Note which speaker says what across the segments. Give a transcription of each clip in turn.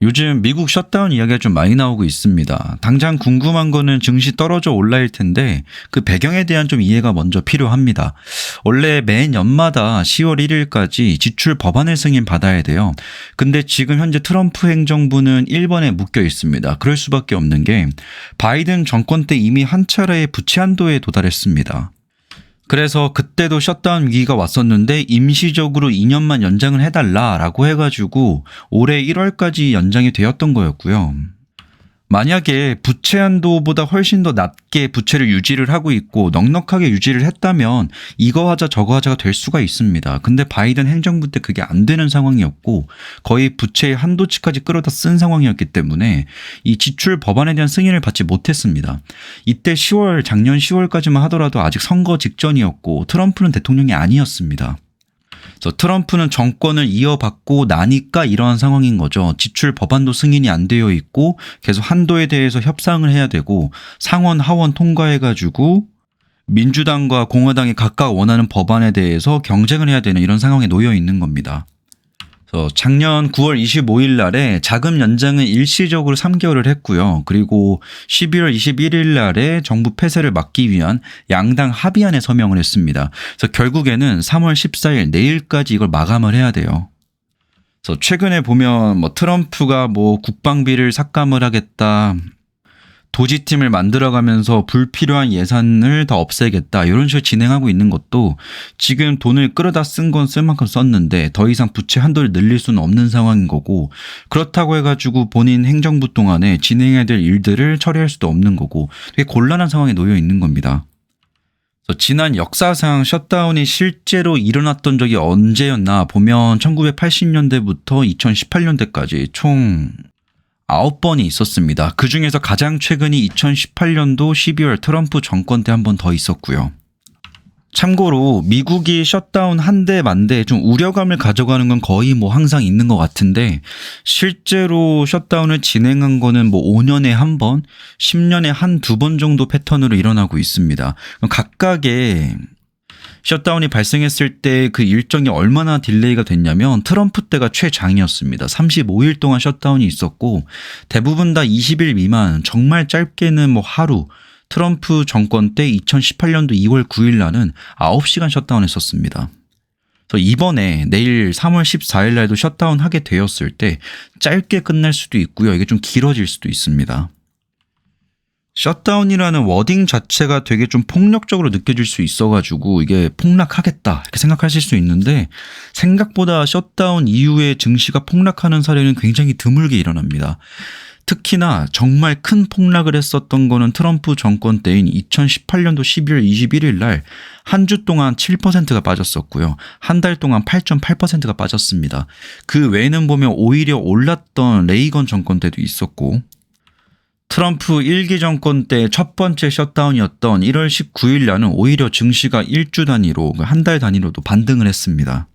Speaker 1: 요즘 미국 셧다운 이야기가 좀 많이 나오고 있습니다. 당장 궁금한 거는 증시 떨어져 올라일 텐데 그 배경에 대한 좀 이해가 먼저 필요합니다. 원래 매 연마다 10월 1일까지 지출 법안을 승인 받아야 돼요. 근데 지금 현재 트럼프 행정부는 1번에 묶여 있습니다. 그럴 수밖에 없는 게 바이든 정권 때 이미 한 차례의 부채 한도에 도달했습니다. 그래서 그때도 셧다운 위기가 왔었는데 임시적으로 2년만 연장을 해달라라고 해가지고 올해 1월까지 연장이 되었던 거였고요. 만약에 부채 한도보다 훨씬 더 낮게 부채를 유지를 하고 있고 넉넉하게 유지를 했다면 이거 하자 저거 하자가 될 수가 있습니다. 근데 바이든 행정부 때 그게 안 되는 상황이었고 거의 부채의 한도치까지 끌어다 쓴 상황이었기 때문에 이 지출 법안에 대한 승인을 받지 못했습니다. 이때 10월 작년 10월까지만 하더라도 아직 선거 직전이었고 트럼프는 대통령이 아니었습니다. 그래서 트럼프는 정권을 이어받고 나니까 이러한 상황인 거죠. 지출 법안도 승인이 안 되어 있고 계속 한도에 대해서 협상을 해야 되고 상원 하원 통과해가지고 민주당과 공화당이 각각 원하는 법안에 대해서 경쟁을 해야 되는 이런 상황에 놓여 있는 겁니다. 작년 9월 25일 날에 자금 연장은 일시적으로 3개월을 했고요. 그리고 11월 21일 날에 정부 폐쇄를 막기 위한 양당 합의안에 서명을 했습니다. 그래서 결국에는 3월 14일 내일까지 이걸 마감을 해야 돼요. 그래서 최근에 보면 뭐 트럼프가 뭐 국방비를 삭감을 하겠다. 도지팀을 만들어가면서 불필요한 예산을 더 없애겠다 이런 식으로 진행하고 있는 것도 지금 돈을 끌어다 쓴 건 쓸 만큼 썼는데 더 이상 부채 한도를 늘릴 수는 없는 상황인 거고 그렇다고 해가지고 본인 행정부 동안에 진행해야 될 일들을 처리할 수도 없는 거고 되게 곤란한 상황에 놓여 있는 겁니다. 지난 역사상 셧다운이 실제로 일어났던 적이 언제였나 보면 1980년대부터 2018년대까지 총 9번이 있었습니다. 그 중에서 가장 최근이 2018년도 12월 트럼프 정권 때 한 번 더 있었고요. 참고로 미국이 셧다운 한대 만대 좀 우려감을 가져가는 건 거의 뭐 항상 있는 것 같은데 실제로 셧다운을 진행한 거는 뭐 5년에 한 번, 10년에 한 두 번 정도 패턴으로 일어나고 있습니다. 각각의 셧다운이 발생했을 때 그 일정이 얼마나 딜레이가 됐냐면 트럼프 때가 최장이었습니다. 35일 동안 셧다운이 있었고 대부분 다 20일 미만 정말 짧게는 뭐 하루 트럼프 정권 때 2018년도 2월 9일 날은 9시간 셧다운 했었습니다. 그래서 이번에 내일 3월 14일 날도 셧다운 하게 되었을 때 짧게 끝날 수도 있고요. 이게 좀 길어질 수도 있습니다. 셧다운이라는 워딩 자체가 되게 좀 폭력적으로 느껴질 수 있어가지고 이게 폭락하겠다 이렇게 생각하실 수 있는데 생각보다 셧다운 이후에 증시가 폭락하는 사례는 굉장히 드물게 일어납니다. 특히나 정말 큰 폭락을 했었던 거는 트럼프 정권 때인 2018년도 12월 21일 날 한 주 동안 7%가 빠졌었고요. 한 달 동안 8.8%가 빠졌습니다. 그 외에는 보면 오히려 올랐던 레이건 정권 때도 있었고 트럼프 1기 정권 때 첫 번째 셧다운이었던 1월 19일 날은 오히려 증시가 일주 단위로 한 달 단위로도 반등을 했습니다.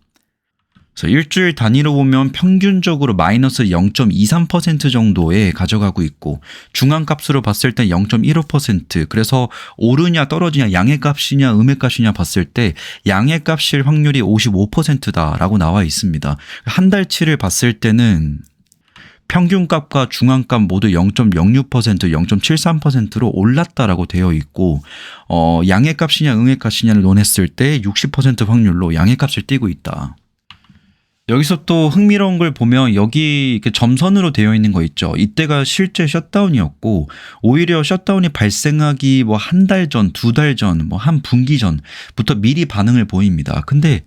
Speaker 1: 그래서 일주일 단위로 보면 평균적으로 마이너스 0.23% 정도에 가져가고 있고 중앙값으로 봤을 때 0.15% 그래서 오르냐 떨어지냐 양의 값이냐 음의 값이냐 봤을 때 양의 값일 확률이 55%다라고 나와 있습니다. 한 달치를 봤을 때는 평균값과 중앙값 모두 0.06%, 0.73%로 올랐다라고 되어 있고 어, 양의 값이냐 응의 값이냐를 논했을 때 60% 확률로 양의 값을 띄고 있다. 여기서 또 흥미로운 걸 보면 여기 이렇게 점선으로 되어 있는 거 있죠. 이때가 실제 셧다운이었고 오히려 셧다운이 발생하기 뭐 한 달 전, 두 달 전, 뭐 한 분기 전부터 미리 반응을 보입니다. 근데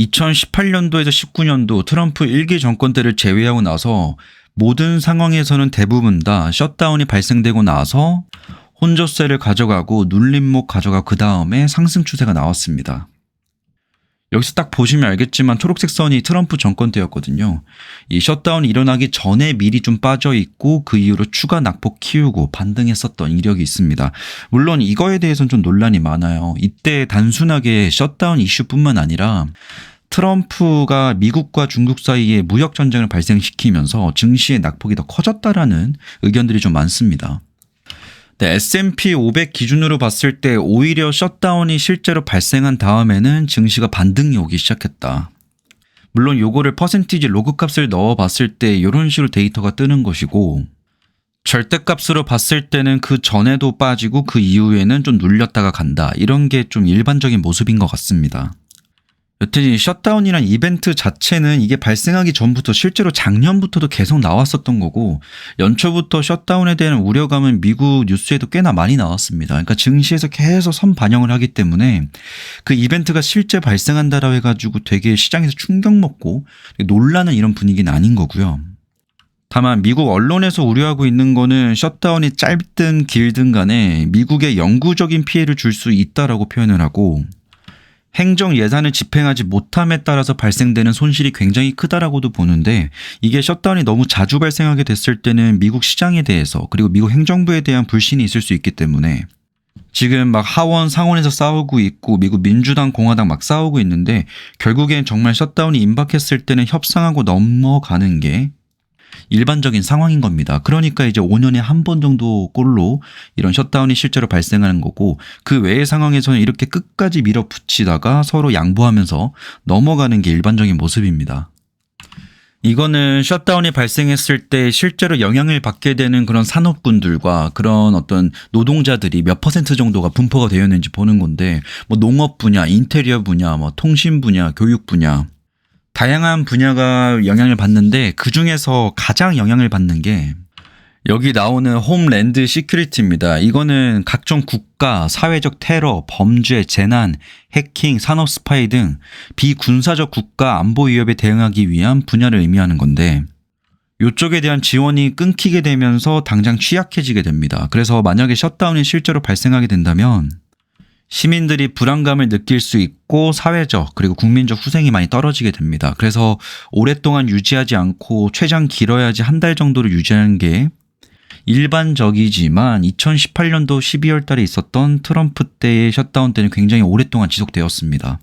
Speaker 1: 2018년도에서 19년도 트럼프 1기 정권 때를 제외하고 나서 모든 상황에서는 대부분 다 셧다운이 발생되고 나서 혼조세를 가져가고 눌림목 가져가 그 다음에 상승 추세가 나왔습니다. 여기서 딱 보시면 알겠지만 초록색 선이 트럼프 정권 때였거든요. 이 셧다운이 일어나기 전에 미리 좀 빠져 있고 그 이후로 추가 낙폭 키우고 반등했었던 이력이 있습니다. 물론 이거에 대해서는 좀 논란이 많아요. 이때 단순하게 셧다운 이슈뿐만 아니라 트럼프가 미국과 중국 사이에 무역 전쟁을 발생시키면서 증시의 낙폭이 더 커졌다라는 의견들이 좀 많습니다. 네, S&P 500 기준으로 봤을 때 오히려 셧다운이 실제로 발생한 다음에는 증시가 반등이 오기 시작했다. 물론 요거를 퍼센티지 로그 값을 넣어 봤을 때 이런 식으로 데이터가 뜨는 것이고 절대값으로 봤을 때는 그 전에도 빠지고 그 이후에는 좀 눌렸다가 간다. 이런 게 좀 일반적인 모습인 것 같습니다. 여튼 이 셧다운이란 이벤트 자체는 이게 발생하기 전부터 실제로 작년부터도 계속 나왔었던 거고 연초부터 셧다운에 대한 우려감은 미국 뉴스에도 꽤나 많이 나왔습니다. 그러니까 증시에서 계속 선 반영을 하기 때문에 그 이벤트가 실제 발생한다라고 해가지고 되게 시장에서 충격 먹고 놀라는 이런 분위기는 아닌 거고요. 다만 미국 언론에서 우려하고 있는 거는 셧다운이 짧든 길든 간에 미국에 영구적인 피해를 줄 수 있다라고 표현을 하고 행정 예산을 집행하지 못함에 따라서 발생되는 손실이 굉장히 크다라고도 보는데 이게 셧다운이 너무 자주 발생하게 됐을 때는 미국 시장에 대해서 그리고 미국 행정부에 대한 불신이 있을 수 있기 때문에 지금 막 하원 상원에서 싸우고 있고 미국 민주당 공화당 막 싸우고 있는데 결국엔 정말 셧다운이 임박했을 때는 협상하고 넘어가는 게 일반적인 상황인 겁니다. 그러니까 이제 5년에 한 번 정도 꼴로 이런 셧다운이 실제로 발생하는 거고 그 외의 상황에서는 이렇게 끝까지 밀어붙이다가 서로 양보하면서 넘어가는 게 일반적인 모습입니다. 이거는 셧다운이 발생했을 때 실제로 영향을 받게 되는 그런 산업군들과 그런 어떤 노동자들이 몇 퍼센트 정도가 분포가 되어 있는지 보는 건데 뭐 농업 분야, 인테리어 분야, 뭐 통신 분야, 교육 분야 다양한 분야가 영향을 받는데 그 중에서 가장 영향을 받는 게 여기 나오는 홈랜드 시큐리티입니다. 이거는 각종 국가, 사회적 테러, 범죄, 재난, 해킹, 산업 스파이 등 비군사적 국가 안보 위협에 대응하기 위한 분야를 의미하는 건데 이쪽에 대한 지원이 끊기게 되면서 당장 취약해지게 됩니다. 그래서 만약에 셧다운이 실제로 발생하게 된다면 시민들이 불안감을 느낄 수 있고 사회적 그리고 국민적 후생이 많이 떨어지게 됩니다. 그래서 오랫동안 유지하지 않고 최장 길어야지 한 달 정도를 유지하는 게 일반적이지만 2018년도 12월 달에 있었던 트럼프 때의 셧다운 때는 굉장히 오랫동안 지속되었습니다.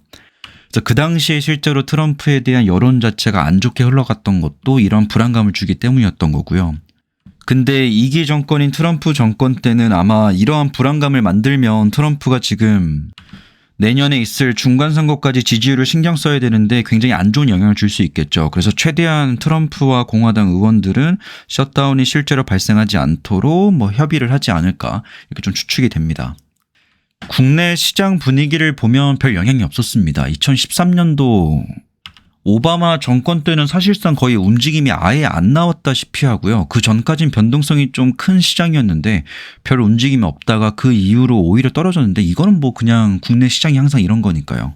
Speaker 1: 그래서 그 당시에 실제로 트럼프에 대한 여론 자체가 안 좋게 흘러갔던 것도 이런 불안감을 주기 때문이었던 거고요. 근데 이기 정권인 트럼프 정권 때는 아마 이러한 불안감을 만들면 트럼프가 지금 내년에 있을 중간 선거까지 지지율을 신경 써야 되는데 굉장히 안 좋은 영향을 줄 수 있겠죠. 그래서 최대한 트럼프와 공화당 의원들은 셧다운이 실제로 발생하지 않도록 뭐 협의를 하지 않을까 이렇게 좀 추측이 됩니다. 국내 시장 분위기를 보면 별 영향이 없었습니다. 2013년도 오바마 정권 때는 사실상 거의 움직임이 아예 안 나왔다시피 하고요. 그 전까진 변동성이 좀 큰 시장이었는데 별 움직임이 없다가 그 이후로 오히려 떨어졌는데 이거는 뭐 그냥 국내 시장이 항상 이런 거니까요.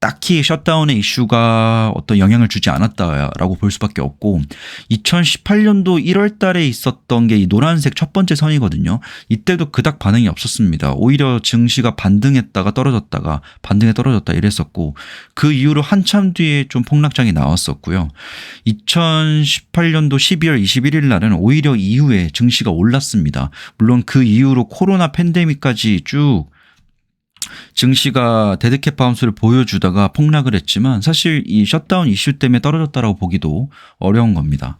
Speaker 1: 딱히 셧다운의 이슈가 어떤 영향을 주지 않았다라고 볼 수밖에 없고 2018년도 1월 달에 있었던 게 이 노란색 첫 번째 선이거든요. 이때도 그닥 반응이 없었습니다. 오히려 증시가 반등했다가 떨어졌다가 반등에 떨어졌다 이랬었고 그 이후로 한참 뒤에 좀 폭락장이 나왔었고요. 2018년도 12월 21일 날은 오히려 이후에 증시가 올랐습니다. 물론 그 이후로 코로나 팬데믹까지 쭉 증시가 데드캣 바운스를 보여주다가 폭락을 했지만 사실 이 셧다운 이슈 때문에 떨어졌다라고 보기도 어려운 겁니다.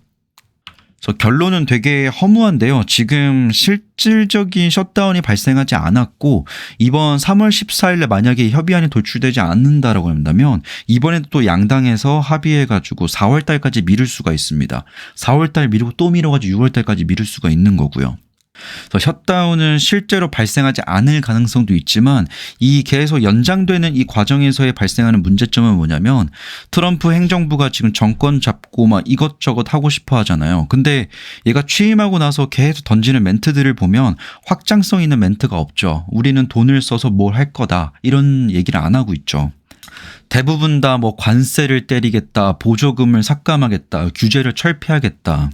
Speaker 1: 그래서 결론은 되게 허무한데요. 지금 실질적인 셧다운이 발생하지 않았고 이번 3월 14일에 만약에 협의안이 도출되지 않는다라고 한다면 이번에도 또 양당에서 합의해 가지고 4월 달까지 미룰 수가 있습니다. 4월 달 미루고 또 미뤄 가지고 6월 달까지 미룰 수가 있는 거고요. 그래서 셧다운은 실제로 발생하지 않을 가능성도 있지만 이 계속 연장되는 이 과정에서의 발생하는 문제점은 뭐냐면 트럼프 행정부가 지금 정권 잡고 막 이것저것 하고 싶어 하잖아요. 근데 얘가 취임하고 나서 계속 던지는 멘트들을 보면 확장성 있는 멘트가 없죠. 우리는 돈을 써서 뭘 할 거다. 이런 얘기를 안 하고 있죠. 대부분 다 뭐 관세를 때리겠다, 보조금을 삭감하겠다, 규제를 철폐하겠다.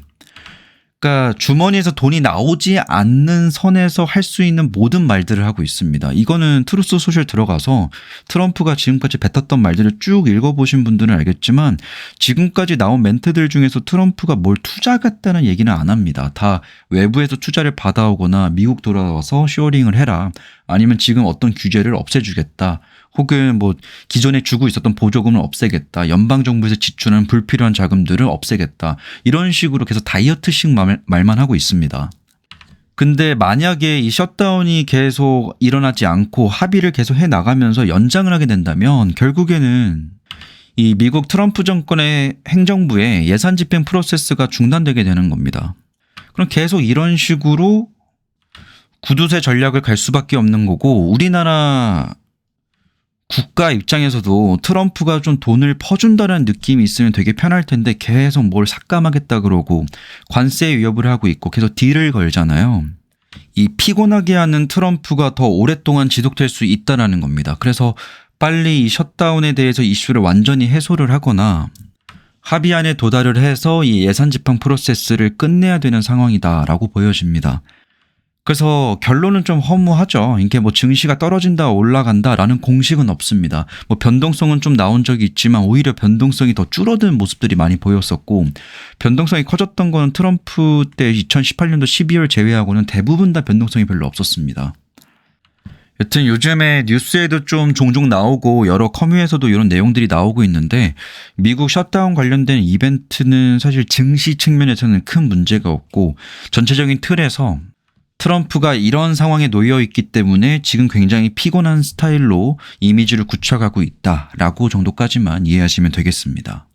Speaker 1: 그러니까 주머니에서 돈이 나오지 않는 선에서 할 수 있는 모든 말들을 하고 있습니다. 이거는 트루스 소셜 들어가서 트럼프가 지금까지 뱉었던 말들을 쭉 읽어보신 분들은 알겠지만 지금까지 나온 멘트들 중에서 트럼프가 뭘 투자했다는 얘기는 안 합니다. 다 외부에서 투자를 받아오거나 미국 돌아와서 쇼링을 해라. 아니면 지금 어떤 규제를 없애주겠다. 혹은 뭐 기존에 주고 있었던 보조금을 없애겠다. 연방 정부에서 지출하는 불필요한 자금들을 없애겠다. 이런 식으로 계속 다이어트식 말, 말만 하고 있습니다. 근데 만약에 이 셧다운이 계속 일어나지 않고 합의를 계속 해 나가면서 연장을 하게 된다면 결국에는 이 미국 트럼프 정권의 행정부의 예산 집행 프로세스가 중단되게 되는 겁니다. 그럼 계속 이런 식으로 구두쇠 전략을 갈 수밖에 없는 거고 우리나라 국가 입장에서도 트럼프가 좀 돈을 퍼준다는 느낌이 있으면 되게 편할 텐데 계속 뭘 삭감하겠다 그러고 관세 위협을 하고 있고 계속 딜을 걸잖아요. 이 피곤하게 하는 트럼프가 더 오랫동안 지속될 수 있다라는 겁니다. 그래서 빨리 이 셧다운에 대해서 이슈를 완전히 해소를 하거나 합의안에 도달을 해서 이 예산 집행 프로세스를 끝내야 되는 상황이다라고 보여집니다. 그래서 결론은 좀 허무하죠. 이게 뭐 증시가 떨어진다 올라간다라는 공식은 없습니다. 뭐 변동성은 좀 나온 적이 있지만 오히려 변동성이 더 줄어든 모습들이 많이 보였었고 변동성이 커졌던 거는 트럼프 때 2018년도 12월 제외하고는 대부분 다 변동성이 별로 없었습니다. 여튼 요즘에 뉴스에도 좀 종종 나오고 여러 커뮤에서도 이런 내용들이 나오고 있는데 미국 셧다운 관련된 이벤트는 사실 증시 측면에서는 큰 문제가 없고 전체적인 틀에서 트럼프가 이런 상황에 놓여 있기 때문에 지금 굉장히 피곤한 스타일로 이미지를 굳혀가고 있다라고 정도까지만 이해하시면 되겠습니다.